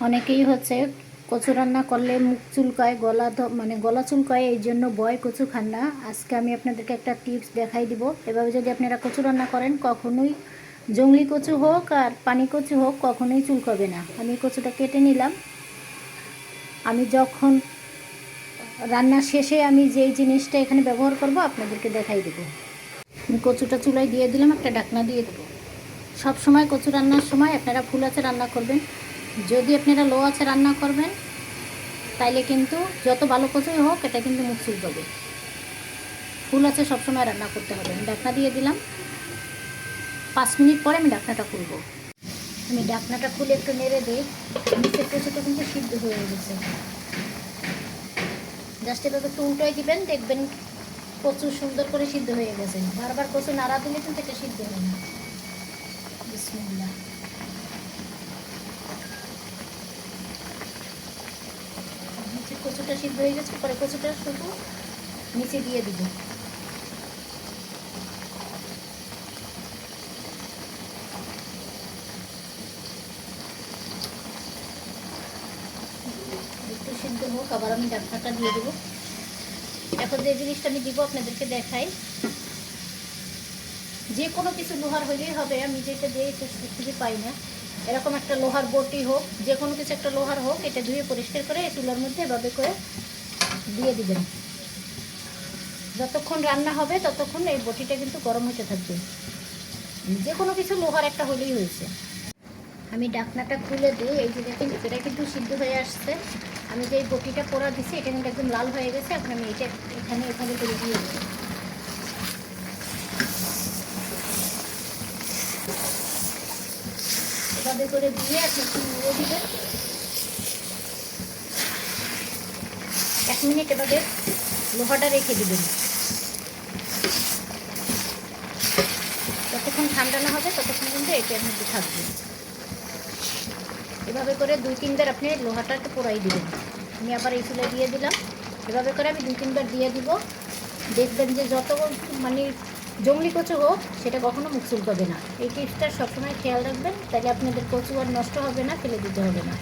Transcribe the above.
অনেকেই হচ্ছে কচু রান্না করলে মুখ চুলকায়, গলা মানে গলা চুলকায়, এই জন্য বয় কচু খান না। আজকে আমি আপনাদেরকে একটা টিপস দেখাই দিব। এভাবে যদি আপনারা কচু রান্না করেন, কখনোই জংলি কচু হোক আর পানি কচু হোক কখনোই চুলকাবে না। আমি কচুটা কেটে নিলাম। আমি যখন রান্না শেষে আমি যেই জিনিসটা এখানে ব্যবহার করব, আপনাদেরকে দেখাই দেবো। আমি কচুটা চুলায় দিয়ে দিলাম, একটা ঢাকনা দিয়ে দেবো। সব সময় কচু রান্নার সময় আপনারা ফুল আছে রান্না করবেন। যদি আপনারা লো আছে রান্না করবেন, তাইলে কিন্তু যত ভালো কচুই হোক, এটা কিন্তু মুখ চুলকাবে ফুল আছে সবসময় রান্না করতে হবে। আমি ঢাকনা দিয়ে দিলাম। পাঁচ মিনিট পরে আমি ডাকনাটা খুলবো। আমি ডাকনাটা খুলে একটু নেড়ে দিই। নিচের কচুটা কিন্তু সিদ্ধ হয়ে গেছে। জাস্ট এভাবে একটু উল্টোয় দিবেন, দেখবেন কচু সুন্দর করে সিদ্ধ হয়ে গেছে। বারবার কচু নাড়া দিলে কিন্তু এটা সিদ্ধ হয় না। বিসমিল্লাহ নিচে কচুটা সিদ্ধ হয়ে গেছে, পরে কচুটা শুধু নিচে দিয়ে দিব। একটু সিদ্ধ হোক, আবার আমি ডাক্তারটা দিয়ে দেবো। এখন যে জিনিসটা আমি দিব আপনাদেরকে দেখাই। যে কোনো কিছু লোহার হইলেই হবে, আমি যেটা দিয়ে একটু পাই না। এরকম একটা লোহার বটি হোক, যে কোনো কিছু একটা লোহার হোক, এটা ধুয়ে পরিষ্কার করে চুলার মধ্যে এভাবে করে দিয়ে দিবেন। যতক্ষণ রান্না হবে, ততক্ষণ এই বটিটা কিন্তু গরম হতে থাকবে। যে কোনো কিছু লোহার একটা হলেই হয়েছে। আমি ডাকনাটা খুলে দিই। এই যে দেখেন এটা কিন্তু সিদ্ধ হয়ে আসছে। আমি যে এই বটিটা পোড়া দিছি, এটা কিন্তু একদম লাল হয়ে গেছে। এখন আমি এটা এখানে এখানে করে দিয়ে দেবো এভাবে করে দিয়ে একটু নিয়ে দিবেন এক মিনিট এভাবে লোহাটা রেখে দিবেন। যতক্ষণ ঠান্ডা না হবে, ততক্ষণ কিন্তু এটার মধ্যে থাকবে। এভাবে করে দুই তিনবার আপনি লোহাটা একটু পোড়াই দিবেন। আমি আবার এই চুলে দিয়ে দিলাম। এভাবে করে আমি দুই তিনবার দিয়ে দিব। দেখবেন যে যত মানে জঙ্গলি কচু হোক, সেটা কখনো মুখ চুলকাবে না। এই টিপসটা সবসময় খেয়াল রাখবেন, তাহলে আপনাদের কচু আর নষ্ট হবে না, ফেলে দিতে হবে না।